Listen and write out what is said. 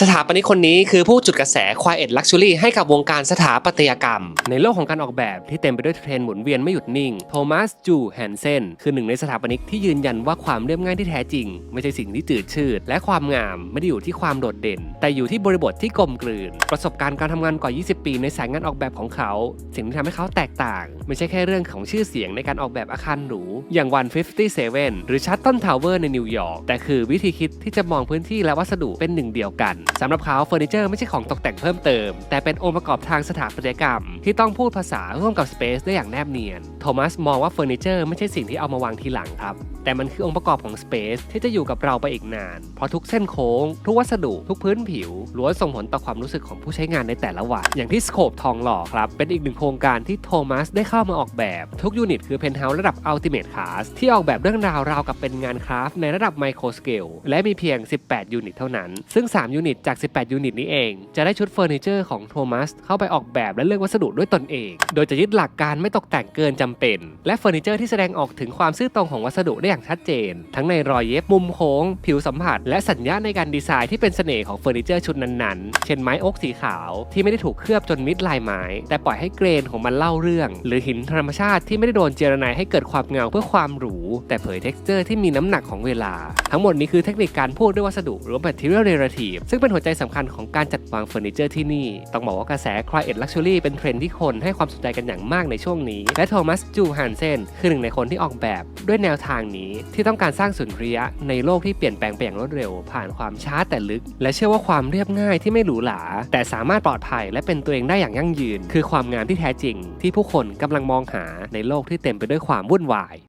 สถาปนิกคนนี้คือผู้จุดกระแส Quiet Luxury ให้กับวงการสถาปัตยกรรม ในโลกของการออกแบบที่เต็มไปด้วยเทรนด์หมุนเวียนไม่หยุดนิ่ง โทมัสจูแฮนเซนคือหนึ่งในสถาปนิกที่ยืนยันว่าความเรียบง่ายที่แท้จริง ไม่ใช่สิ่งที่จืดชืด และความงามไม่ได้อยู่ที่ความโดดเด่น แต่อยู่ที่บริบทที่กลมกลืน ประสบการณ์การทำงานกว่า 20 ปีในสายงานออกแบบของเขา สิ่งที่ทำให้เขาแตกต่าง ไม่ใช่แค่เรื่องของชื่อเสียงในการออกแบบอาคารหรูอย่าง157หรือชัตตันทาวเวอร์ในนิวยอร์กแต่คือวิธีคิดที่จะมองพื้นที่และวัสดุเป็นหนึ่งเดียวกันสำหรับเขาเฟอร์นิเจอร์ไม่ใช่ของตกแต่งเพิ่มเติม แต่เป็นองค์ประกอบทางสถาปัตยกรรม ที่ต้องพูดภาษาร่วมกับสเปซได้อย่างแนบเนียน โทมัสมองว่าเฟอร์นิเจอร์ไม่ใช่สิ่งที่เอามาวางทีหลังครับ แต่มันคือองค์ประกอบของสเปซที่จะอยู่กับเราไปอีกนาน เพราะทุกเส้นโค้ง ทุกวัสดุ ทุกพื้นผิวล้วนส่งผลต่อความรู้สึกของผู้ใช้งานในแต่ละวัน อย่างที่สโคปทองหล่อครับ เป็นอีกหนึ่งโครงการที่โทมัสได้เข้ามาออกแบบ ทุกยูนิตคือเพนท์เฮาส์ระดับอัลติเมทคลาสที่ออกแบบเรื่องราวราวกับเป็นงานคราฟในระดับไมโครสเกลและมีเพียง 18 ยูนิตเท่านั้น ซึ่ง 3 ยูนิตจาก 18 ยูนิตนี้เอง จะได้ชุดเฟอร์นิเจอร์ของโทมัสเข้าไปออกแบบและเลือกวัสดุด้วยตนเอง โดยจะยึดหลักการไม่ตกแต่งเกินจำเป็น และเฟอร์นิเจอร์ที่แสดงออกถึงความซื่อตรงของวัสดุได้อย่างชัดเจน ทั้งในรอยเย็บมุมโค้ง ผิวสัมผัส และสัญญาณในการดีไซน์ที่เป็นเสน่ห์ของเฟอร์นิเจอร์ชุดนั้นๆ เช่นไม้อกสีขาวที่ไม่ได้ถูกเคลือบจนมิดลายไม้ แต่ปล่อยให้เกรนของมันเล่าเรื่อง หรือหินธรรมชาติที่ไม่ได้โดนเจรไนให้เกิดความเงาเพื่อความหรู แต่เผย texture ที่มีน้ำหนักของเวลา ทั้งหมดนี้คือเทคนิคการพูดด้วยวัสดุหรือ material narrative ซึ่งเป็นหัวใจสำคัญของการจัดวางเฟอร์นิเจอร์ที่นี่ ต้องบอกว่ากระแส quiet luxury เป็นเทรนด์ที่คนให้ความสนใจกันอย่างมากในช่วงนี้ และโทมัสจูฮันเซนคือหนึ่งในคนที่ออกแบบด้วยแนวทางนี้ที่ต้องการสร้างสุนทรียะในโลกที่เปลี่ยนแปลงไปอย่างรวดเร็ว ผ่านความช้าแต่ลึก และเชื่อว่าความเรียบง่ายที่ไม่หรูหรา แต่สามารถปลอดภัยและเป็นตัวเองได้อย่างยั่งยืน คือความงามที่แท้จริง ที่ผู้คนกำลังมองหาในโลกที่เต็มไปด้วยความวุ่นวาย